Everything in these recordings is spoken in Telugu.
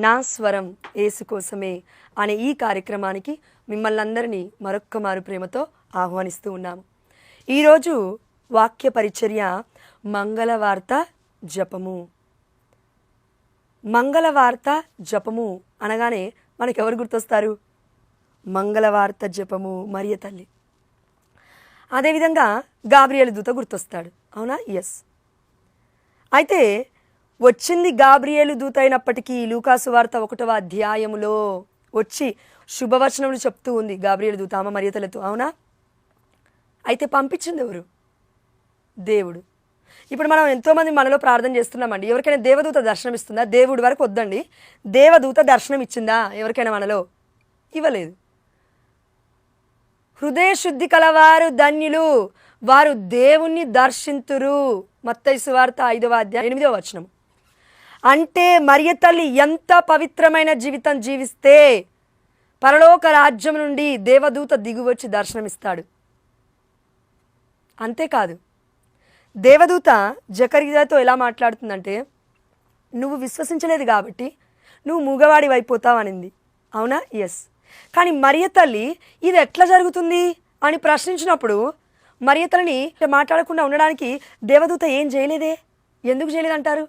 నా స్వరం ఏసు కోసమే అనే ఈ కార్యక్రమానికి మిమ్మల్ని అందరినీ మరొక్క మారు ప్రేమతో ఆహ్వానిస్తూ ఉన్నాము. ఈరోజు వాక్య పరిచర్య మంగళవార్త జపము. మంగళవార్త జపము అనగానే మనకెవరు గుర్తొస్తారు? మంగళవార్త జపము మరియ తల్లి. అదేవిధంగా గాబ్రియల్ దూత గుర్తొస్తాడు. అవునా? ఎస్ అయితే వచ్చింది గాబ్రియేలు దూత అయినప్పటికీ లూకాసు వార్త ఒకటవ అధ్యాయములో వచ్చి శుభవచనములు చెప్తూ ఉంది. గాబ్రియేలు దూత ఆమె మర్యాదలతో అవునా? అయితే పంపించింది ఎవరు? దేవుడు. ఇప్పుడు మనం ఎంతోమంది మనలో ప్రార్థన చేస్తున్నామండి. ఎవరికైనా దేవదూత దర్శనం ఇస్తుందా దేవుడి వరకు వద్దండి. దేవదూత దర్శనం ఇచ్చిందా ఎవరికైనా మనలో? ఇవ్వలేదు. హృదయ శుద్ధి కలవారు ధన్యులు వారు దేవుణ్ణి దర్శింతురు. మత్తైసు సువార్త ఐదవ అధ్యాయం ఎనిమిదవ వచనం అంటే మరియ తల్లి ఎంత పవిత్రమైన జీవితం జీవిస్తే పరలోక రాజ్యం నుండి దేవదూత దిగువచ్చి దర్శనమిస్తాడు. అంతేకాదు దేవదూత జకరియాతో ఎలా మాట్లాడుతుందంటే నువ్వు విశ్వసించలేదు కాబట్టి నువ్వు మూగవాడి అయిపోతావనింది అవునా? ఎస్ కానీ మరియ తల్లి ఇది ఎట్లా జరుగుతుంది అని ప్రశ్నించినప్పుడు మరియ తల్లిని మాట్లాడకుండా ఉండడానికి దేవదూత ఏం చేయలేదే? ఎందుకు చేయలేదంటారు?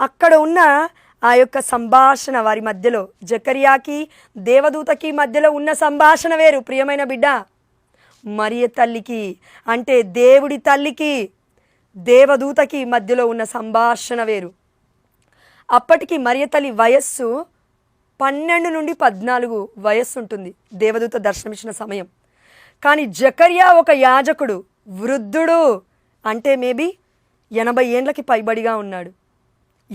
అక్కడ ఉన్న ఆ యొక్క సంభాషణ వారి మధ్యలో. జకరియాకి దేవదూతకి మధ్యలో ఉన్న సంభాషణ వేరు. ప్రియమైన బిడ్డ మరియ తల్లికి అంటే దేవుడి తల్లికి దేవదూతకి మధ్యలో ఉన్న సంభాషణ వేరు. అప్పటికి మరియ తల్లి వయస్సు పన్నెండు నుండి పద్నాలుగు వయస్సు ఉంటుంది. దేవదూత దర్శనమిచ్చిన సమయం. కానీ జకర్యా ఒక యాజకుడు వృద్ధుడు అంటే మేబీ ఎనభై ఏండ్లకి పైబడిగా ఉన్నాడు.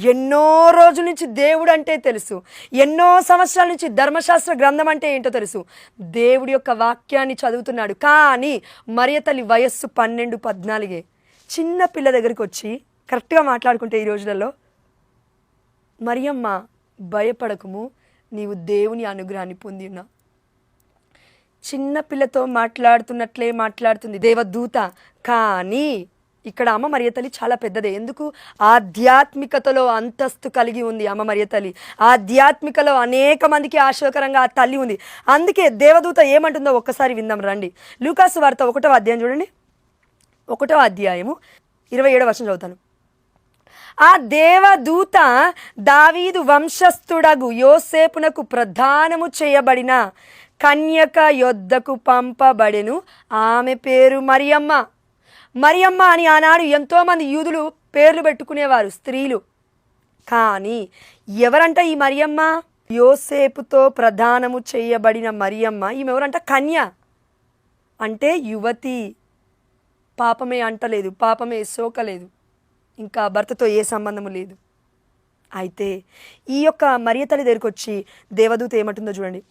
ఎన్నో రోజుల నుంచి దేవుడు అంటే తెలుసు. ఎన్నో సంవత్సరాల నుంచి ధర్మశాస్త్ర గ్రంథం అంటే ఏంటో తెలుసు. దేవుడి యొక్క వాక్యాన్ని చదువుతున్నాడు. కానీ మరియ తల్లి వయస్సు పన్నెండు పద్నాలుగే. చిన్న పిల్ల దగ్గరికి వచ్చి కరెక్ట్గా మాట్లాడుకుంటే ఈ రోజులలో మరియమ్మ భయపడకము నీవు దేవుని అనుగ్రహాన్ని పొంది ఉన్నావు. చిన్న పిల్లతో మాట్లాడుతున్నట్లే మాట్లాడుతుంది దేవదూత. కానీ ఇక్కడ అమ్మ మరియ తల్లి చాలా పెద్దదే. ఎందుకు? ఆధ్యాత్మికతలో అంతస్తు కలిగి ఉంది అమ్మ మరియ తల్లి ఆధ్యాత్మికలో అనేక మందికి ఆశోకరంగా ఆ తల్లి ఉంది. అందుకే దేవదూత ఏమంటుందో ఒక్కసారి విందాం రండి. లూకాసు వార్త ఒకటో అధ్యాయం చూడండి. ఒకటో అధ్యాయము ఇరవై ఏడవ వర్షం చదువుతాను. ఆ దేవదూత దావీదు వంశస్థుడగు యోసేపునకు ప్రధానము చేయబడిన కన్యక యొద్దకు పంపబడెను. ఆమె పేరు మరియమ్మ. మరియమ్మ అని ఆనాడు ఎంతోమంది యూదులు పేర్లు పెట్టుకునేవారు స్త్రీలు. కానీ ఎవరంట ఈ మరియమ్మ? యోసేపుతో ప్రధానము చేయబడిన మరియమ్మ ఈమె ఎవరంట కన్య. అంటే యువతి పాపమే అంటలేదు పాపమే సోకలేదు ఇంకా భర్తతో ఏ సంబంధము లేదు. అయితే ఈ యొక్క మరియ తల్లి దగ్గరికి వచ్చి దేవదూత ఏమంటుందో చూడండి.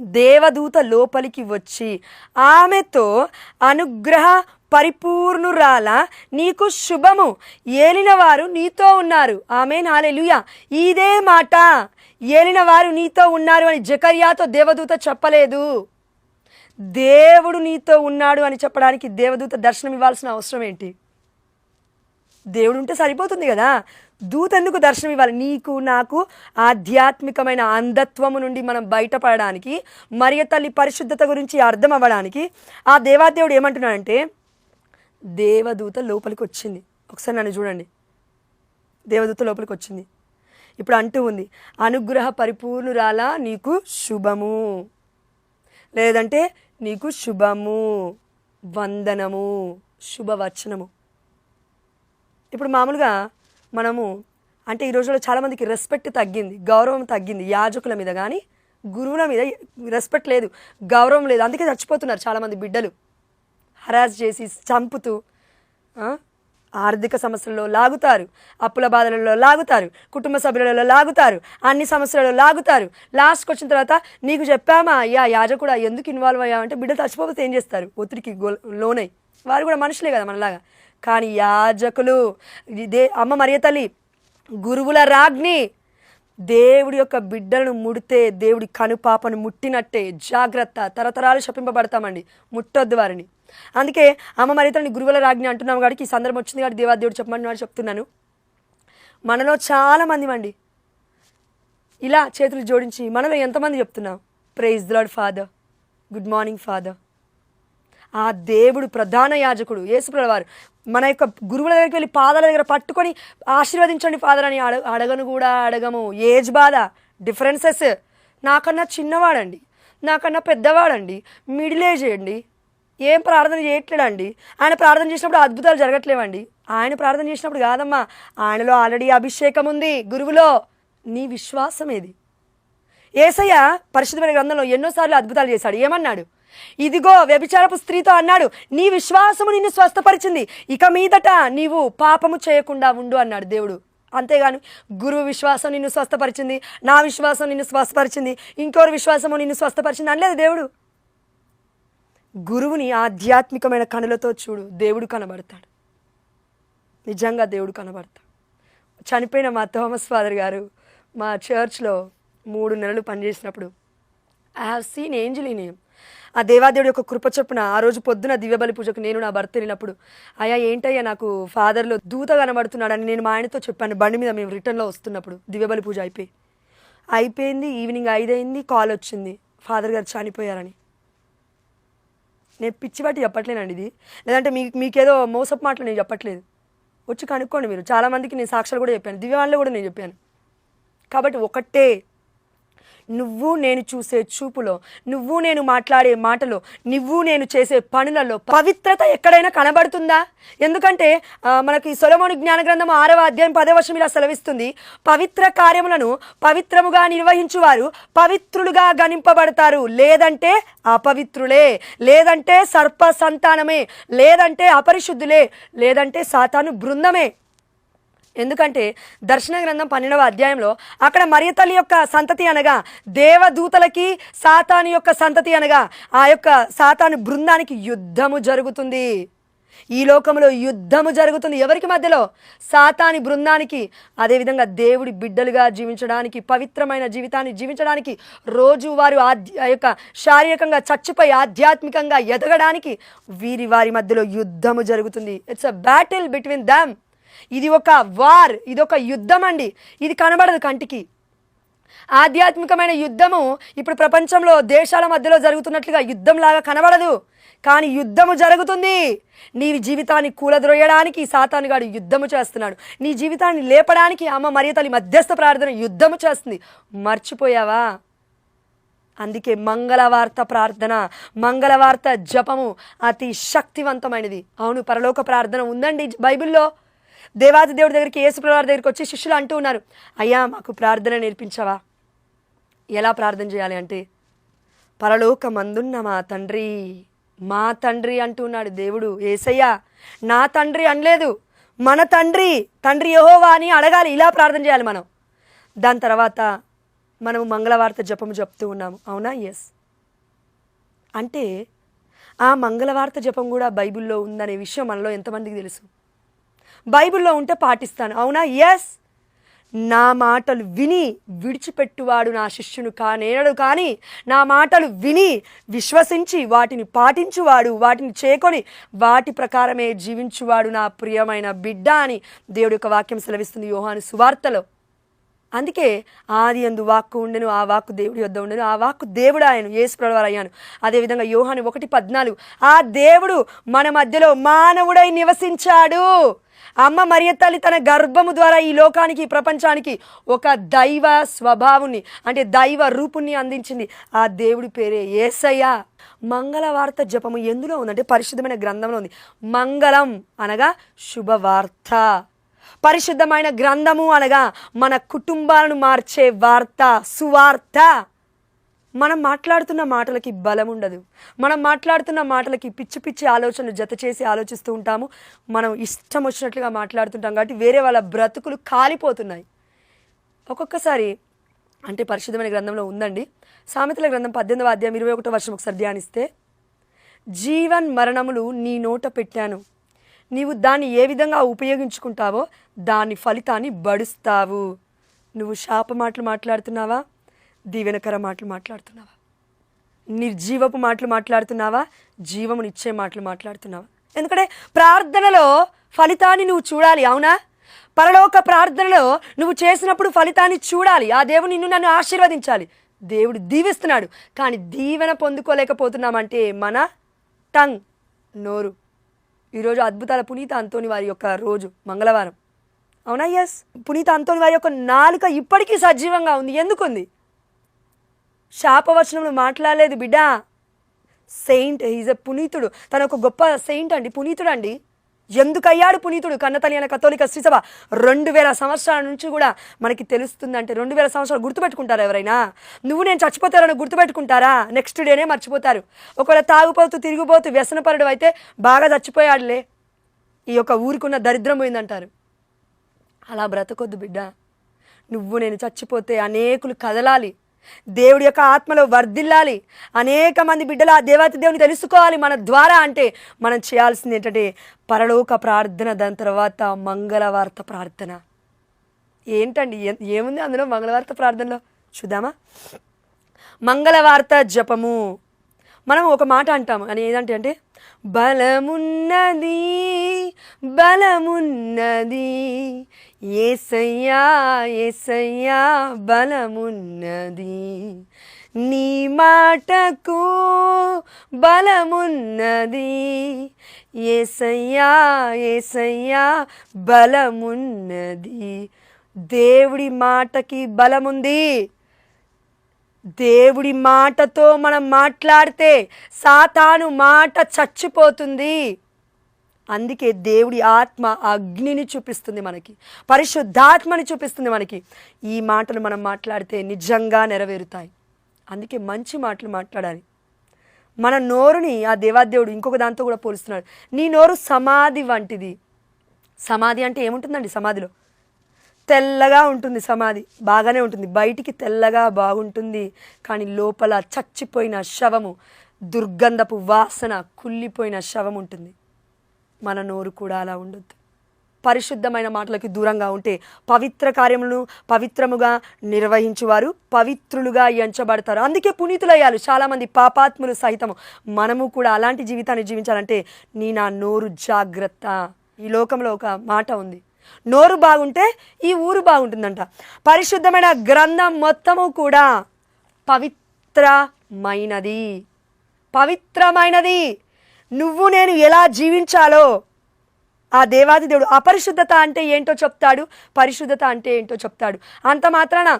దేవదూత లోపలికి వచ్చి ఆమెతో అనుగ్రహ పరిపూర్ణురాల. నీకు శుభము. ఏలినవారు నీతో ఉన్నారు. ఆమె నాలెలుయ ఇదే మాట. ఏలినవారు నీతో ఉన్నారు అని జకర్యాతో దేవదూత చెప్పలేదు. దేవుడు నీతో ఉన్నాడు అని చెప్పడానికి దేవదూత దర్శనం ఇవ్వాల్సిన అవసరం ఏంటి? దేవుడు ఉంటే సరిపోతుంది కదా. దూత ఎందుకు దర్శనం ఇవ్వాలి? నీకు నాకు ఆధ్యాత్మికమైన అంధత్వము నుండి మనం బయటపడడానికి మరియ తల్లి పరిశుద్ధత గురించి అర్థం అవ్వడానికి ఆ దేవాదేవుడు ఏమంటున్నాడంటే దేవదూత లోపలికి వచ్చింది ఒకసారి నన్ను చూడండి. దేవదూత లోపలికి వచ్చింది ఇప్పుడు అంటూ ఉంది అనుగ్రహ పరిపూర్ణురాల నీకు శుభము. లేదంటే నీకు శుభము వందనము శుభవచనము. ఇప్పుడు మామూలుగా మనము అంటే ఈ రోజుల్లో చాలామందికి రెస్పెక్ట్ తగ్గింది గౌరవం తగ్గింది యాజకుల మీద కానీ గురువుల మీద రెస్పెక్ట్ లేదు గౌరవం లేదు. అందుకే చచ్చిపోతున్నారు చాలామంది బిడ్డలు. హరాజ్ చేసి చంపుతూ ఆర్థిక సమస్యల్లో లాగుతారు అప్పుల బాధలలో లాగుతారు కుటుంబ సభ్యులలో లాగుతారు అన్ని సమస్యలలో లాగుతారు. లాస్ట్కి వచ్చిన తర్వాత నీకు చెప్పామా అయ్యా యాజకుడు ఎందుకు ఇన్వాల్వ్ అయ్యామంటే బిడ్డ చచ్చిపోతే ఏం చేస్తారు? ఒత్తిడికి లోనై. వారు కూడా మనుషులే కదా మనలాగా. కానీ యాజకులు ఇదే అమ్మ మరియ తల్లి గురువుల రాజ్ఞి దేవుడి యొక్క బిడ్డలను ముడితే దేవుడి కనుపాపను ముట్టినట్టే జాగ్రత్త తరతరాలు శపింపబడతామండి. ముట్టొద్దు వారిని. అందుకే అమ్మ మరి తల్లిని గురువుల రాజ్ఞి అంటున్నాం కాబట్టి ఈ సందర్భం వచ్చింది కాబట్టి దేవాదేవుడు చెప్పమని వాడు చెప్తున్నాను. మనలో చాలా మంది అండి ఇలా చేతులు జోడించి మనలో ఎంతమంది చెప్తున్నాం? Praise lord father good morning father ఆ దేవుడు ప్రధాన యాజకుడు యేసుప్రభు వారు. మన యొక్క గురువుల దగ్గరికి వెళ్ళి పాదాల దగ్గర పట్టుకొని ఆశీర్వదించండి ఫాదర్ అని అడ అడగను కూడా అడగము. ఏజ్ బాధ డిఫరెన్సెస్ నాకన్నా చిన్నవాడండి. నాకన్నా పెద్దవాడండి. మిడిల్ ఏజ్ అండి. ఏం ప్రార్థన చేయట్లేడండి. ఆయన ప్రార్థన చేసినప్పుడు అద్భుతాలు జరగట్లేవండి. ఆయన ప్రార్థన చేసినప్పుడు కాదమ్మా ఆయనలో ఆల్రెడీ అభిషేకం ఉంది. గురువులో నీ విశ్వాసం ఏది? ఏసయ్య పరిశుద్ధమైన గ్రంథంలో ఎన్నోసార్లు అద్భుతాలు చేశాడు. ఏమన్నాడు? ఇదిగో వ్యభిచారపు స్త్రీతో అన్నాడు నీ విశ్వాసము నిన్ను స్వస్థపరిచింది. ఇక మీదట నీవు పాపము చేయకుండా ఉండు అన్నాడు దేవుడు. అంతేగాని గురువు విశ్వాసం నిన్ను స్వస్థపరిచింది నా విశ్వాసం నిన్ను స్వస్థపరిచింది ఇంకోరు విశ్వాసము నిన్ను స్వస్థపరిచింది అనలేదు దేవుడు. గురువుని ఆధ్యాత్మికమైన కనులతో చూడు దేవుడు కనబడతాడు. నిజంగా దేవుడు కనబడతాడు. చనిపోయిన మా థోమస్ ఫాదర్ గారు మా చర్చ్లో మూడు నెలలు పనిచేసినప్పుడు I have seen angel in ఆ దేవాదేవుడి యొక్క కృప చొప్పున ఆ రోజు పొద్దున దివ్యబలి పూజకు నేను నా భర్త వెళ్ళినప్పుడు అయ్యా ఏంటయ్యా నాకు ఫాదర్లో దూత కనబడుతున్నాడని నేను మా ఆయనతో చెప్పాను. బండి మీద మేము రిటర్న్లో వస్తున్నప్పుడు దివ్యబలి పూజ అయిపోయి అయిపోయింది ఈవినింగ్ ఐదైంది కాల్ వచ్చింది. ఫాదర్ గారు చనిపోయారని. నేను పిచ్చిబట్టి చెప్పట్లేనండి ఇది. లేదంటే మీకు మీకేదో మోసపు మాటలు నేను చెప్పట్లేదు. వచ్చి కనుక్కోండి మీరు. చాలామందికి నేను సాక్షులు కూడా చెప్పాను. దివ్యవాళ్ళు కూడా నేను చెప్పాను. కాబట్టి ఒకటే నువ్వు నేను చూసే చూపులో నువ్వు నేను మాట్లాడే మాటలో నువ్వు నేను చేసే పనులలో పవిత్రత ఎక్కడైనా కనబడుతుందా? ఎందుకంటే మనకి సొలమోని జ్ఞాన గ్రంథం ఆరవ అధ్యాయం పదే వర్షం ఇలా సెలవిస్తుంది పవిత్ర కార్యములను పవిత్రముగా నిర్వహించువారు పవిత్రులుగా గణింపబడతారు. లేదంటే అపవిత్రులే లేదంటే సర్ప సంతానమే లేదంటే అపరిశుద్ధులే లేదంటే సాతాను బృందమే. ఎందుకంటే దర్శన గ్రంథం పన్నెండవ అధ్యాయంలో అక్కడ మరియతల్లి యొక్క సంతతి అనగా దేవదూతలకి సాతాను యొక్క సంతతి అనగా ఆ యొక్క సాతాను బృందానికి యుద్ధము జరుగుతుంది. ఈ లోకంలో యుద్ధము జరుగుతుంది. ఎవరికి మధ్యలో? సాతాని బృందానికి. అదేవిధంగా దేవుడి బిడ్డలుగా జీవించడానికి పవిత్రమైన జీవితాన్ని జీవించడానికి రోజు వారు ఆ యొక్క శారీరకంగా చచ్చిపోయి ఆధ్యాత్మికంగా ఎదగడానికి వీరి వారి మధ్యలో యుద్ధము జరుగుతుంది. It's a battle between them ఇది ఒక వార్ ఇది ఒక యుద్ధం అండి ఇది కనబడదు కంటికి. ఆధ్యాత్మికమైన యుద్ధము ఇప్పుడు ప్రపంచంలో దేశాల మధ్యలో జరుగుతున్నట్లుగా యుద్ధంలాగా కనబడదు. కానీ యుద్ధము జరుగుతుంది. నీ జీవితాన్ని కూలద్రోయడానికి సాతానుగాడు యుద్ధము చేస్తున్నాడు. నీ జీవితాన్ని లేపడానికి అమ్మ మరియతల్లి మధ్యస్థ ప్రార్థన యుద్ధము చేస్తుంది. మర్చిపోయావా? అందుకే మంగళవార్త ప్రార్థన మంగళవార్త జపము అతి శక్తివంతమైనది. అవును పరలోక ప్రార్థన ఉందండి బైబిల్లో? దేవాది దేవుడి దగ్గరికి యేసుప్రవారి దగ్గరికి వచ్చి శిష్యులు అంటూ ఉన్నారు అయ్యా మాకు ప్రార్థన నేర్పించవా? ఎలా ప్రార్థన చేయాలి అంటే పరలోకమందున్న మా తండ్రి మా తండ్రి అంటున్నాడు దేవుడు ఏసయ్యా నా తండ్రి అనలేదు మన తండ్రి తండ్రి యహోవా అని అడగాలి ఇలా ప్రార్థన చేయాలి మనం. దాని తర్వాత మనము మంగళవార్త జపము చెప్తూ ఉన్నాము అవునా? ఎస్ అంటే ఆ మంగళవార్త జపం కూడా బైబిల్లో ఉందనే విషయం మనలో ఎంతమందికి తెలుసు? బైబిల్లో ఉంటే పాటిస్తాను. అవునా? ఎస్ నా మాటలు విని విడిచిపెట్టువాడు నా శిష్యును కానేనడు కానీ నా మాటలు విని విశ్వసించి వాటిని పాటించువాడు వాటిని చేకొని వాటి ప్రకారమే జీవించువాడు నా ప్రియమైన బిడ్డ అని దేవుడి యొక్క వాక్యం సెలవిస్తుంది యోహాను సువార్తలో. అందుకే ఆది అందు వాక్కు ఉండెను ఆ వాక్కు దేవుడి వద్ద ఉండెను ఆ వాక్కు దేవుడు ఆయన ఏసుప్రవారు అయ్యాను. అదేవిధంగా యోహాను ఒకటి పద్నాలుగు. ఆ దేవుడు మన మధ్యలో మానవుడై నివసించాడు. అమ్మ మరియ తల్లి తన గర్భము ద్వారా ఈ లోకానికి ఈ ప్రపంచానికి ఒక దైవ స్వభావుని అంటే దైవ రూపుణ్ణి అందించింది. ఆ దేవుడి పేరే ఏసయ్య. మంగళవార్త జపము ఎందులో ఉందంటే పరిశుద్ధమైన గ్రంథంలో ఉంది. మంగళం అనగా శుభవార్త. పరిశుద్ధమైన గ్రంథము అనగా మన కుటుంబాలను మార్చే వార్త సువార్త. మనం మాట్లాడుతున్న మాటలకి బలం ఉండదు. మనం మాట్లాడుతున్న మాటలకి పిచ్చి పిచ్చి ఆలోచనలు జత చేసి ఆలోచిస్తూ ఉంటాము. మనం ఇష్టం వచ్చినట్లుగా మాట్లాడుతుంటాం కాబట్టి వేరే వాళ్ళ బ్రతుకులు కాలిపోతున్నాయి. ఒక్కొక్కసారి అంటే పరిశుద్ధమైన గ్రంథంలో ఉందండి. సామెతల గ్రంథం పద్దెనిమిదవ అధ్యాయం ఇరవై ఒకటో వర్షం ఒకసారి ధ్యానిస్తే జీవన్ మరణములు నీ నోట పెట్టాను. నీవు దాన్ని ఏ విధంగా ఉపయోగించుకుంటావో దాని ఫలితాన్ని బడుస్తావు. నువ్వు శాప మాటలు మాట్లాడుతున్నావా? దీవెనకర మాటలు మాట్లాడుతున్నావా? నిర్జీవపు మాటలు మాట్లాడుతున్నావా? జీవమునిచ్చే మాటలు మాట్లాడుతున్నావా? ఎందుకంటే ప్రార్థనలో ఫలితాన్ని నువ్వు చూడాలి అవునా? పరలోక ప్రార్థనలో నువ్వు చేసినప్పుడు ఫలితాన్ని చూడాలి. ఆ దేవుడు నిన్ను నన్ను ఆశీర్వదించాలి. దేవుడు దీవిస్తున్నాడు. కానీ దీవెన పొందుకోలేకపోతున్నామంటే మన టంగ్ నోరు. ఈరోజు అద్భుతాల పునీత అంతోని వారి యొక్క రోజు మంగళవారం. అవునా ఎస్ పునీత అంతోని వారి యొక్క నాలుక ఇప్పటికీ సజీవంగా ఉంది. ఎందుకుంది? శాపవచనంలో మాట్లాడలేదు బిడ్డ. సెయింట్ ఈజ్ ఎ పునీతుడు. తన ఒక గొప్ప సెయింట్ అండి పునీతుడు అండి ఎందుకయ్యాడు పునీతుడు? కన్నతల్లి అనే కథోలిక శ్రీసభ రెండు వేల సంవత్సరాల నుంచి కూడా మనకి తెలుస్తుందంటే రెండు వేల సంవత్సరాలు గుర్తుపెట్టుకుంటారా ఎవరైనా? నువ్వు నేను చచ్చిపోతారని గుర్తుపెట్టుకుంటారా? నెక్స్ట్ డేనే మర్చిపోతారు. ఒకవేళ తాగుపోతూ తిరిగిపోతూ వ్యసనపరుడు అయితే బాగా చచ్చిపోయాడులే. ఈ యొక్క ఊరికున్న దరిద్రం పోయిందంటారు అలా బ్రతకొద్దు బిడ్డ. నువ్వు నేను చచ్చిపోతే అనేకులు కదలాలి. దేవుడి యొక్క ఆత్మలో వర్ధిల్లాలి. అనేక మంది బిడ్డలు ఆ దేవాతి దేవుని తెలుసుకోవాలి మన ద్వారా అంటే మనం చేయాల్సింది ఏంటంటే పరలోక ప్రార్థన దాని తర్వాత మంగళవార్త ప్రార్థన. ఏంటండి? ఏముంది అందులో మంగళవార్త ప్రార్థనలో? చూద్దామా? మంగళవార్త జపము. మనం ఒక మాట అంటాము. అని ఏదంటే అంటే బలమున్నది బలమున్నది ఏసయ్యా ఏసయ్యా బలమున్నది. నీ మాటకు బలమున్నది ఏసయ్యా ఏసయ్యా బలమున్నది. దేవుడి మాటకి బలముంది. దేవుడి మాటతో మనం మాట్లాడితే సాతాను మాట చచ్చిపోతుంది. అందుకే దేవుడి ఆత్మ అగ్నిని చూపిస్తుంది మనకి పరిశుద్ధాత్మని చూపిస్తుంది మనకి. ఈ మాటలు మనం మాట్లాడితే నిజంగా నెరవేరుతాయి. అందుకే మంచి మాటలు మాట్లాడాలి. మన నోరుని ఆ దేవాదేవుడు ఇంకొక దాంతో కూడా పోలుస్తున్నాడు. నీ నోరు సమాధి వంటిది. సమాధి అంటే ఏముంటుందండి సమాధిలో? తెల్లగా ఉంటుంది సమాధి. బాగానే ఉంటుంది. బయటికి తెల్లగా బాగుంటుంది. కానీ లోపల చచ్చిపోయిన శవము దుర్గంధపు వాసన కుళ్ళిపోయిన శవం ఉంటుంది. మన నోరు కూడా అలా ఉండొద్దు. పరిశుద్ధమైన మాటలకి దూరంగా ఉంటే పవిత్ర కార్యములను పవిత్రముగా నిర్వహించువారు పవిత్రులుగా ఎంచబడతారు. అందుకే పునీతులయ్యాలు. చాలామంది పాపాత్ములు సహితము. మనము కూడా అలాంటి జీవితాన్ని జీవించాలంటే నీ నా నోరు జాగ్రత్త. ఈ లోకంలో ఒక మాట ఉంది. నోరు బాగుంటే ఈ ఊరు బాగుంటుందంట. పరిశుద్ధమైన గ్రంథం మొత్తము కూడా పవిత్రమైనది. పవిత్రమైనది. నువ్వు నేను ఎలా జీవించాలో ఆ దేవాది దేవుడు అపరిశుద్ధత అంటే ఏంటో చెప్తాడు పరిశుద్ధత అంటే ఏంటో చెప్తాడు. అంత మాత్రాన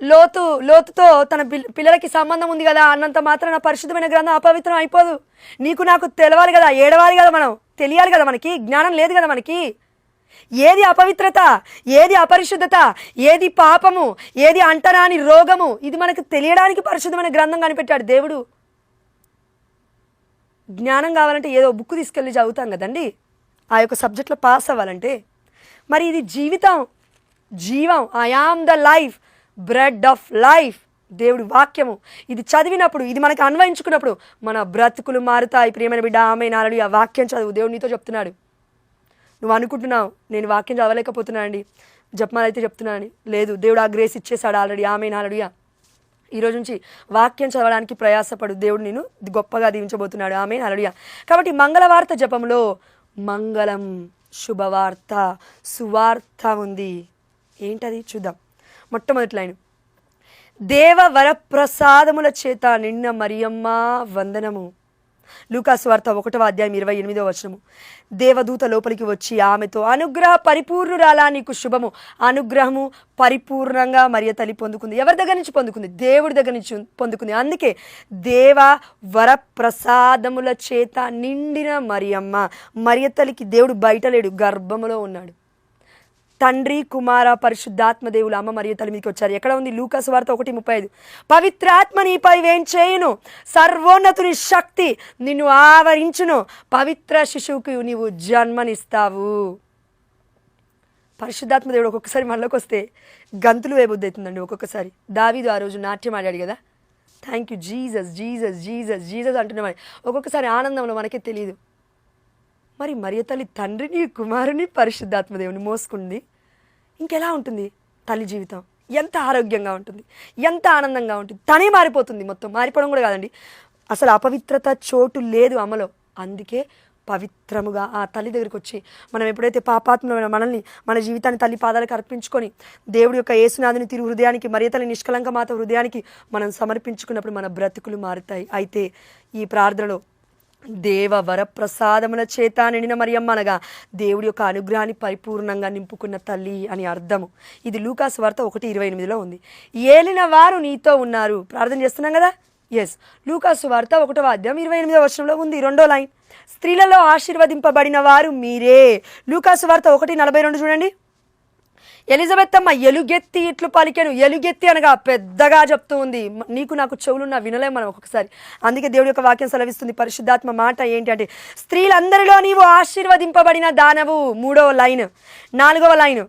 లోతు లోతుతో తన పిల్లలకి సంబంధం ఉంది కదా అన్నంత మాత్రాన పరిశుద్ధమైన గ్రంథం అపవిత్రం అయిపోదు. నీకు నాకు తెలవాలి కదా ఏడవాలి కదా మనం తెలియాలి కదా మనకి జ్ఞానం లేదు కదా మనకి. ఏది అపవిత్రత ఏది అపరిశుద్ధత ఏది పాపము ఏది అంటరాని రోగము ఇది మనకు తెలియడానికి పరిశుద్ధమైన గ్రంథం కనిపెట్టాడు దేవుడు. జ్ఞానం కావాలంటే ఏదో బుక్ తీసుకెళ్ళి చదువుతాం కదండి. ఆ యొక్క సబ్జెక్ట్లో పాస్ అవ్వాలంటే. మరి ఇది జీవితం జీవం I am the life bread of life దేవుడి వాక్యము. ఇది చదివినప్పుడు ఇది మనకి అన్వయించుకున్నప్పుడు మన బ్రతుకులు మారుతాయి. ప్రియమైన బిడ్డ ఆమె నాలుగు ఆ వాక్యం చదువు దేవుడు నీతో చెప్తున్నాడు. నువ్వు అనుకుంటున్నావు నేను వాక్యం చదవలేకపోతున్నానండి. జపమాలు అయితే చెప్తున్నానని లేదు దేవుడు ఆ గ్రేస్ ఇచ్చేసాడు ఆల్రెడీ ఆమె నాలుడియా ఈరోజు నుంచి వాక్యం చదవడానికి ప్రయాసపడు. దేవుడు నేను గొప్పగా దీవించబోతున్నాడు. ఆమె అలడియా కాబట్టి మంగళవార్త జపంలో మంగళం శుభవార్త సువార్త ఉంది. ఏంటది? చూద్దాం. మొట్టమొదటి లైన్. దేవ వరప్రసాదముల చేత నిన్న మరియమ్మ వందనము. లూకాసువార్త ఒకటవ అధ్యాయం ఇరవై ఎనిమిదో వచనము. దేవదూత లోపలికి వచ్చి ఆమెతో అనుగ్రహ పరిపూర్ణురాలా నీకు శుభము. అనుగ్రహము పరిపూర్ణంగా మరియ తల్లి పొందుకుంది. ఎవరి దగ్గర నుంచి పొందుకుంది? దేవుడి దగ్గర నుంచి పొందుకుంది. అందుకే దేవ వరప్రసాదముల చేత నిండిన మరియమ్మ. మరియ తల్లికి దేవుడు బయట లేడు గర్భములో ఉన్నాడు. తండ్రి కుమార పరిశుద్ధాత్మదేవులు అమ్మ మరియు తలిమికి వచ్చారు. ఎక్కడ ఉంది? లూకాసు వార్త ఒకటి ముప్పై ఐదు. పవిత్రాత్మ నీపై వేం చేయును? సర్వోన్నతుని శక్తి నిన్ను ఆవరించును. పవిత్ర శిశువుకు నీవు జన్మనిస్తావు. పరిశుద్ధాత్మ దేవుడు ఒక్కొక్కసారి మనలోకి వస్తే గంతులు వేయబుద్ధి అవుతుందండి ఒక్కొక్కసారి. దావీదు ఆ రోజు నాట్యం ఆడాడు కదా? Thank you Jesus Jesus Jesus Jesus అంటున్నామని ఒక్కొక్కసారి ఆనందంలో మనకే తెలియదు మరి మరియ తల్లి తండ్రిని కుమారుని పరిశుద్ధాత్మ దేవుని మోసుకుంది. ఇంకెలా ఉంటుంది తల్లి జీవితం? ఎంత ఆరోగ్యంగా ఉంటుంది? ఎంత ఆనందంగా ఉంటుంది? తనే మారిపోతుంది మొత్తం. మారిపోవడం కూడా కాదండి. అసలు అపవిత్రత చోటు లేదు అమలో. అందుకే పవిత్రముగా ఆ తల్లి దగ్గరికి వచ్చి మనం ఎప్పుడైతే పాపాత్మమైన మనల్ని మన జీవితాన్ని తల్లి పాదాలకు అర్పించుకొని దేవుడి యొక్క యేసునాథుని తిరు హృదయానికి మరి తల్లి నిష్కలంక మాత హృదయానికి మనం సమర్పించుకున్నప్పుడు మన బ్రతుకులు మారుతాయి. అయితే ఈ ప్రార్థనలో దేవ వరప్రసాదముల చేత నిండిన మరియమ్మ అనగా దేవుడి యొక్క అనుగ్రహాన్ని పరిపూర్ణంగా నింపుకున్న తల్లి అని అర్థము. ఇది లూకాస్ వార్త ఒకటి ఇరవై ఎనిమిదిలో ఉంది. ఏలిన వారు నీతో ఉన్నారు. ప్రార్థన చేస్తున్నాం కదా? ఎస్ లూకాసు వార్త ఒకటో అధ్యాయం ఇరవై ఎనిమిదో వర్షంలో ఉంది. రెండో లైన్. స్త్రీలలో ఆశీర్వదింపబడిన వారు మీరే. లూకాసు వార్త ఒకటి నలభై రెండు చూడండి. ఎలిజబెత్ అమ్మ ఎలుగెత్తి ఇట్లు పలికెను. ఎలుగెత్తి అనగా పెద్దగా చెప్తూ ఉంది. నీకు నాకు చెవులున్న వినలే మనం ఒక్కొక్కసారి. అందుకే దేవుడి యొక్క వాక్యం సెలవిస్తుంది. పరిశుద్ధాత్మ మాట ఏంటి అంటే స్త్రీలందరిలో నీవు ఆశీర్వదింపబడిన దానవు. మూడవ లైన్. నాలుగవ లైన్.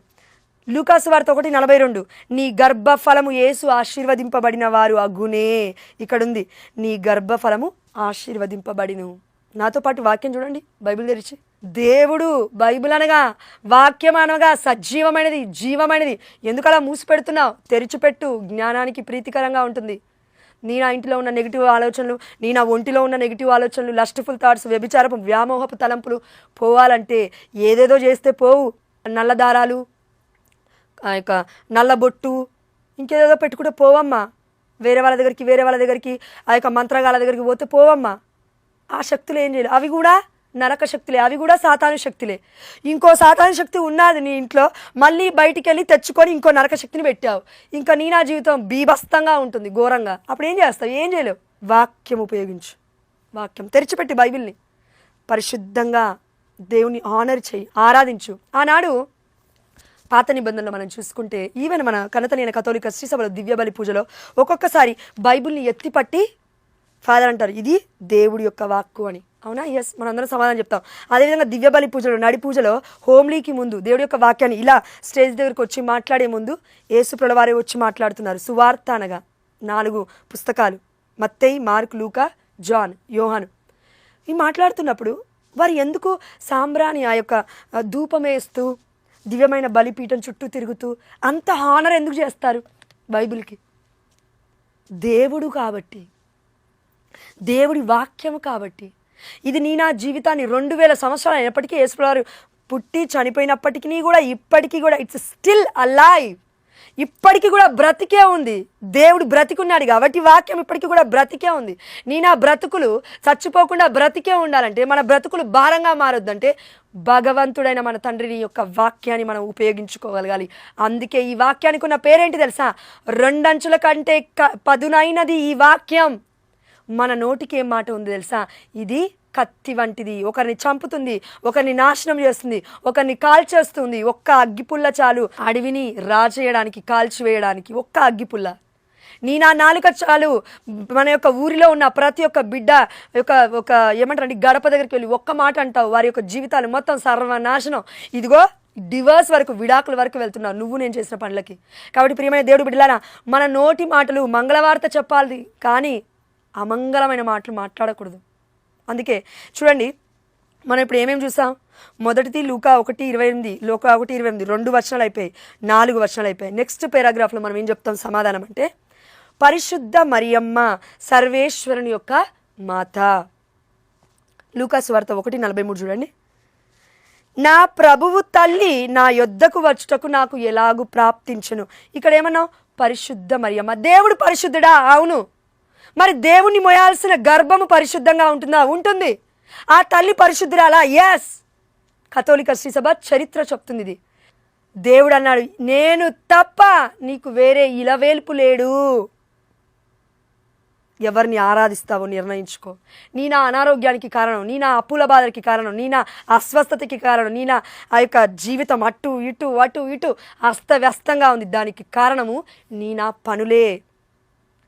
లూకాస్ వార్త ఒకటి నలభై రెండు. నీ గర్భఫలము యేసు ఆశీర్వదింపబడిన వారు అగునే. ఇక్కడుంది. నీ గర్భఫలము ఆశీర్వదింపబడిను. నాతో పాటు వాక్యం చూడండి. బైబిల్ తెరిచి. దేవుడు బైబిల్ అనగా వాక్యం అనగా సజీవమైనది జీవమైనది. ఎందుకలా మూసిపెడుతున్నావు? తెరిచిపెట్టు. జ్ఞానానికి ప్రీతికరంగా ఉంటుంది. నీ నా ఇంటిలో ఉన్న నెగిటివ్ ఆలోచనలు నీ నా ఒంటిలో ఉన్న నెగిటివ్ ఆలోచనలు లస్ట్ఫుల్ థాట్స్ వ్యభిచారపు వ్యామోహపు తలంపులు పోవాలంటే ఏదేదో చేస్తే పోవు. నల్ల దారాలు ఆ యొక్క నల్లబొట్టు ఇంకేదేదో పెట్టుకుంటే పోవమ్మా. వేరే వాళ్ళ దగ్గరికి వేరే వాళ్ళ దగ్గరికి ఆ యొక్క మంత్రగాల దగ్గరికి పోతే పోవమ్మా. ఆ శక్తులు ఏం చేయాలి అవి కూడా నరక శక్తులే అవి కూడా సాతాను శక్తులే. ఇంకో సాతాను శక్తి ఉన్నది నీ ఇంట్లో మళ్ళీ బయటికి వెళ్ళి తెచ్చుకొని ఇంకో నరక శక్తిని పెట్టావు. ఇంకా నీ నా జీవితం బీభస్తంగా ఉంటుంది ఘోరంగా. అప్పుడు ఏం చేస్తావు? ఏం చేయలేవు? వాక్యం ఉపయోగించు. వాక్యం తెరిచిపెట్టి బైబిల్ని. పరిశుద్ధంగా దేవుని ఆనర్ చేయి ఆరాధించు. ఆనాడు పాత నిబంధనలు మనం చూసుకుంటే ఈవెన్ మన కనతలైన కథోలిక శ్రీ దివ్యబలి పూజలో ఒక్కొక్కసారి బైబిల్ని ఎత్తిపట్టి ఫాదర్ అంటారు ఇది దేవుడి యొక్క వాక్కు అని. అవునా? ఎస్ మనందరం సమాధానం చెప్తాం. అదేవిధంగా దివ్య బలి పూజలో నడి పూజలో హోమ్లీకి ముందు దేవుడి యొక్క వాక్యాన్ని ఇలా స్టేజ్ దగ్గరికి వచ్చి మాట్లాడే ముందు ఏసుప్రల ప్రలవారే వచ్చి మాట్లాడుతున్నారు. సువార్త అనగా నాలుగు పుస్తకాలు. మత్తయి మార్క్ లూకా జాన్ యోహాను. ఈ మాట్లాడుతున్నప్పుడు వారు ఎందుకు సాంబ్రాని ఆ యొక్క ధూపమేస్తూ ధూపం వేస్తూ దివ్యమైన బలిపీఠం చుట్టూ తిరుగుతూ అంత హానర్ ఎందుకు చేస్తారు బైబిల్కి? దేవుడు కాబట్టి. దేవుడి వాక్యము కాబట్టి. ఇది నీ నా జీవితాన్ని రెండు వేల సంవత్సరాలు అయినప్పటికీ యేసుప్రవారు పుట్టి చనిపోయినప్పటికీ కూడా ఇప్పటికీ కూడా ఇట్స్ స్టిల్ అలైవ్ ఇప్పటికీ కూడా బ్రతికే ఉంది. దేవుడు బ్రతికున్నాడు కాబట్టి వాక్యం ఇప్పటికీ కూడా బ్రతికే ఉంది. నీ నా బ్రతుకులు చచ్చిపోకుండా బ్రతికే ఉండాలంటే మన బ్రతుకులు భారంగా మారొద్దంటే భగవంతుడైన మన తండ్రిని యొక్క వాక్యాన్ని మనం ఉపయోగించుకోగలగాలి. అందుకే ఈ వాక్యానికి ఉన్న పేరేంటి తెలుసా? రెండంచుల కంటే క- పదునైనది ఈ వాక్యం. మన నోటికి ఏం మాట ఉంది తెలుసా? ఇది కత్తి వంటిది. ఒకరిని చంపుతుంది ఒకరిని నాశనం చేస్తుంది ఒకరిని కాల్చేస్తుంది. ఒక్క అగ్గిపుల్ల చాలు. అడవిని రాజేయడానికి కాల్చివేయడానికి ఒక్క అగ్గిపుల్ల. నీ నా నాలుక చాలు. మన యొక్క ఊరిలో ఉన్న ప్రతి ఒక్క బిడ్డ యొక్క ఒక ఏమంటారండి గడప దగ్గరికి వెళ్ళి ఒక్క మాట అంటావు. వారి యొక్క జీవితాలు మొత్తం సర్వనాశనం. ఇదిగో డివర్స్ వరకు విడాకుల వరకు వెళ్తున్నావు నువ్వు నేను చేసిన పనులకి. కాబట్టి ప్రియమైన దేవుడు బిడ్డలారా మన నోటి మాటలు మంగళవార్త చెప్పాలి. కానీ అమంగళమైన మాటలు మాట్లాడకూడదు. అందుకే చూడండి మనం ఇప్పుడు ఏమేమి చూసాం మొదటిది లూకా ఒకటి ఇరవై ఎనిమిది లోకా ఒకటి ఇరవై ఎనిమిది రెండు వర్షాలు అయిపోయాయి నాలుగు వర్షాలు అయిపోయాయి. నెక్స్ట్ పారాగ్రాఫ్లో మనం ఏం చెప్తాం సమాధానం అంటే పరిశుద్ధ మరియమ్మ సర్వేశ్వరుని యొక్క మాత. లూకా స్వార్త ఒకటి నలభై మూడు చూడండి. నా ప్రభువు తల్లి నా యొద్దకు వచ్చుటకు నాకు ఎలాగు ప్రాప్తించను? ఇక్కడ ఏమన్నావు? పరిశుద్ధ మరియమ్మ. దేవుడు పరిశుద్ధుడా? అవును. మరి దేవుణ్ణి మోయాల్సిన గర్భము పరిశుద్ధంగా ఉంటుందా? ఉంటుంది. ఆ తల్లి పరిశుద్ధురాలా? ఎస్ కథోలిక శ్రీసభ చరిత్ర చెప్తుంది ఇది. దేవుడు అన్నాడు నేను తప్ప నీకు వేరే ఇలవేల్పు లేడు. ఎవరిని ఆరాధిస్తావో నిర్ణయించుకో. నీ నా అనారోగ్యానికి కారణం నీ నా అప్పుల బాధలకి కారణం నీ నా అస్వస్థతకి కారణం నీ నా ఆ యొక్క జీవితం అటు ఇటు అటు ఇటు అస్తవ్యస్తంగా ఉంది. దానికి కారణము నీ నా పనులే.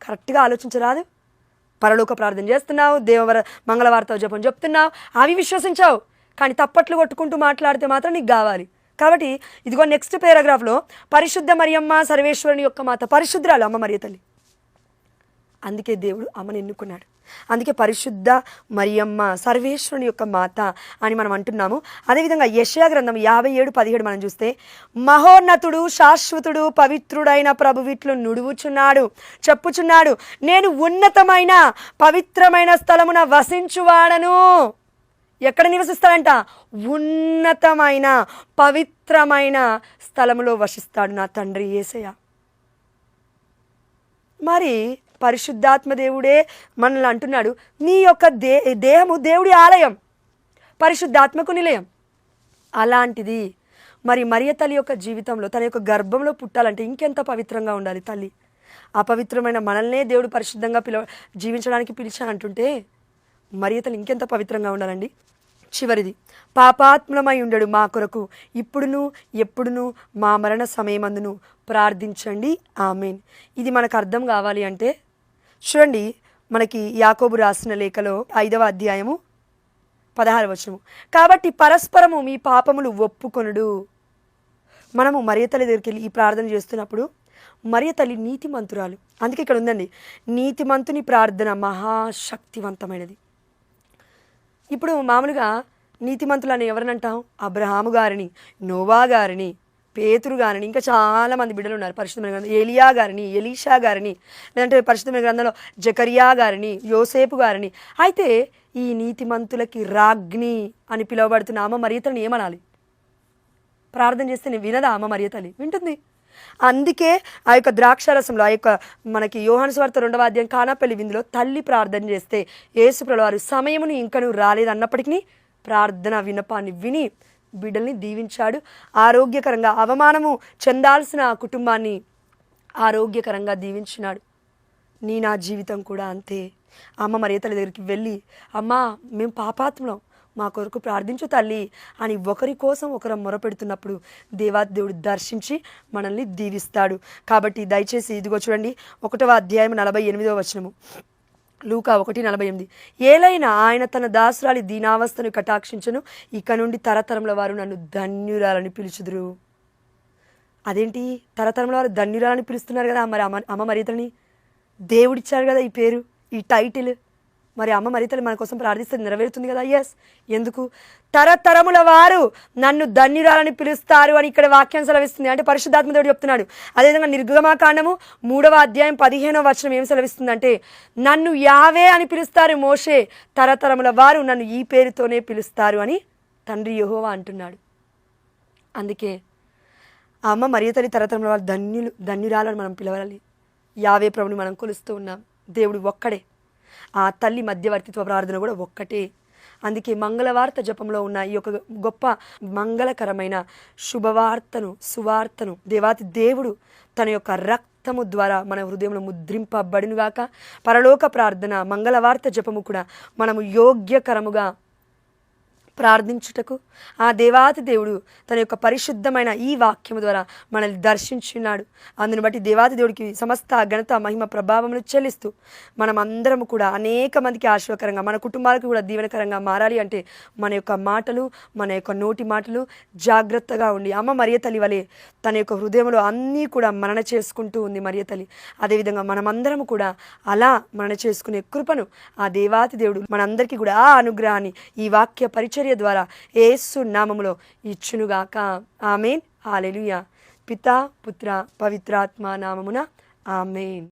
కరెక్ట్గా ఆలోచించరాదు? పరలోక ప్రార్థన చేస్తున్నావు దేవవర మంగళవార్త జపం చెప్తున్నావు అవి విశ్వసించావు. కానీ తప్పట్లు కొట్టుకుంటూ మాట్లాడితే మాత్రం నీకు కావాలి. కాబట్టి ఇదిగో నెక్స్ట్ పేరాగ్రాఫ్లో పరిశుద్ధ మరియమ్మ సర్వేశ్వరుని యొక్క మాత పరిశుద్ధురాలు అమ్మ మరియ తల్లి. అందుకే దేవుడు అమ్మని ఎన్నుకున్నాడు. అందుకే పరిశుద్ధ మరియమ్మ సర్వేశ్వరుని యొక్క మాత అని మనం అంటున్నాము. అదేవిధంగా యశయా గ్రంథం యాభై ఏడు పదిహేడు మనం చూస్తే మహోన్నతుడు శాశ్వతుడు పవిత్రుడైన ప్రభువిట్లు నుడువుచున్నాడు చెప్పుచున్నాడు. నేను ఉన్నతమైన పవిత్రమైన స్థలమున వసించువాడను. ఎక్కడ నివసిస్తాడంట? ఉన్నతమైన పవిత్రమైన స్థలములో వసిస్తాడు నా తండ్రి ఏసయ్య మరి పరిశుద్ధాత్మ దేవుడే మనల్ని అంటున్నాడు. నీ యొక్క దే దేహము దేవుడి ఆలయం. పరిశుద్ధాత్మకు నిలయం. అలాంటిది మరి మరియ తల్లి యొక్క జీవితంలో తన యొక్క గర్భంలో పుట్టాలంటే ఇంకెంత పవిత్రంగా ఉండాలి తల్లి? అపవిత్రమైన మనల్నే దేవుడు పరిశుద్ధంగా పిలవ జీవించడానికి పిలిచానంటుంటే మరియ తల్లి ఇంకెంత పవిత్రంగా ఉండాలండి? చివరిది పాపాత్మలమై ఉండడు మా కొరకు. ఇప్పుడును ఎప్పుడును మా మరణ సమయమందును ప్రార్థించండి. ఆమెన్. ఇది మనకు అర్థం కావాలి అంటే చూడండి మనకి యాకోబు రాసిన లేఖలో ఐదవ అధ్యాయము పదహారు వచనము. కాబట్టి పరస్పరము మీ పాపములు ఒప్పుకొనుడు. మనము మరియ తల్లి దగ్గరికి వెళ్ళి ఈ ప్రార్థన చేస్తున్నప్పుడు మరియ తల్లి నీతిమంతురాలు. అందుకే ఇక్కడ ఉందండి నీతిమంతుని ప్రార్థన మహాశక్తివంతమైనది. ఇప్పుడు మామూలుగా నీతిమంతులు అని ఎవరిని అంటాం? అబ్రహాము గారిని నోవా గారిని పేతురు గారిని ఇంకా చాలా మంది బిడ్డలు ఉన్నారు. పరిశుద్ధమైన గ్రంథం ఏలియా గారిని ఎలీషా గారిని లేదంటే పరిశుద్ధమైన గ్రంథంలో జకరియా గారిని యోసేపు గారిని. అయితే ఈ నీతిమంతులకి రాగ్ని అని పిలువబడుతున్న అమ్మ మరియతని ఏమనాలి? ప్రార్థన చేస్తే నేను వినదా అమ్మ మరియతలి వింటుంది. అందుకే ఆ యొక్క ద్రాక్షారసంలో ఆ యొక్క మనకి యోహాను స్వార్థ రెండవ అధ్యాయం కానాపల్లి విందులో తల్లి ప్రార్థన చేస్తే యేసుప్రభు వారు సమయమును ఇంకను రాలేదు అన్నప్పటికీ ప్రార్థన వినపాన్ని విని బిడ్డల్ని దీవించాడు. ఆరోగ్యకరంగా అవమానము చెందాల్సిన కుటుంబాన్ని ఆరోగ్యకరంగా దీవించినాడు. నీ నా జీవితం కూడా అంతే. అమ్మ మరి తల్లి దగ్గరికి వెళ్ళి అమ్మ మేము పాపాత్మలం. మా కొరకు ప్రార్థించు తల్లి అని ఒకరి కోసం ఒకరు మొరపెడుతున్నప్పుడు దేవాదేవుడు దర్శించి మనల్ని దీవిస్తాడు. కాబట్టి దయచేసి ఇదిగో చూడండి ఒకటవ అధ్యాయం నలభై ఎనిమిదవ వచనము. లూకా ఒకటి నలభై ఎనిమిది. ఏలైనా ఆయన తన దాసురాలి దీనావస్థను కటాక్షించను ఇక నుండి తరతరముల వారు నన్ను ధన్యురాలని పిలుచుదురు. అదేంటి? తరతరంలో వారు ధన్యురాలని పిలుస్తున్నారు కదా మరి అమ్మ అమ్మ మరితని దేవుడిచ్చారు కదా ఈ పేరు ఈ టైటిల్. మరి అమ్మ మరీతలు మన కోసం ప్రార్థిస్తే నెరవేరుతుంది కదా? ఎస్ ఎందుకు? తరతరముల వారు నన్ను ధన్యురాలని పిలుస్తారు అని ఇక్కడ వాక్యం సెలవిస్తుంది. అంటే పరిశుద్ధాత్మ దేవుడు చెప్తున్నాడు. అదేవిధంగా నిర్గమాకాండము మూడవ అధ్యాయం పదిహేనవ వచనం ఏం సెలవిస్తుందంటే నన్ను యావే అని పిలుస్తారు మోషే తరతరముల వారు నన్ను ఈ పేరుతోనే పిలుస్తారు అని తండ్రి యహోవా అంటున్నాడు. అందుకే ఆ అమ్మ మరియు తల్లి తరతరముల వారు ధన్యులు ధన్యురాలను మనం పిలవాలి. యావే ప్రభుని మనం కొలుస్తూ ఉన్నాం. దేవుడు ఒక్కడే. ఆ తల్లి మధ్యవర్తిత్వ ప్రార్థన కూడా ఒక్కటే. అందుకే మంగళవార్త జపంలో ఉన్న ఈ యొక్క గొప్ప మంగళకరమైన శుభవార్తను సువార్తను దేవాతి దేవుడు తన యొక్క రక్తము ద్వారా మన హృదయంలో ముద్రింపబడినగాక పరలోక ప్రార్థన మంగళవార్త జపము కూడా మనము యోగ్యకరముగా ప్రార్థించుటకు. ఆ దేవాతి దేవుడు తన యొక్క పరిశుద్ధమైన ఈ వాక్యము ద్వారా మనల్ని దర్శించున్నాడు అందును బట్టి దేవాతి దేవుడికి సమస్త ఘనత మహిమ ప్రభావమును చెల్లిస్తూ మనం అందరము కూడా అనేక మందికి ఆశీర్వకరంగా మన కుటుంబాలకు కూడా దీవెనకరంగా మారాలి అంటే మన యొక్క మాటలు మన యొక్క నోటి మాటలు జాగ్రత్తగా ఉండి అమ్మ మరియ తల్లి వలె తన యొక్క హృదయంలో అన్నీ కూడా మరణ చేసుకుంటూ ఉంది మరియ తల్లి. అదేవిధంగా మనమందరము కూడా అలా మరణ చేసుకునే కృపను ఆ దేవాతి దేవుడు మనందరికీ కూడా ఆ అనుగ్రహాన్ని ఈ వాక్య పరిచర్య ద్వారా ఏసు నామములో ఇచ్చునుగాక. ఆమెన్. ఆలెలుయ పితా పుత్ర పవిత్రాత్మ నామమున ఆమెన్.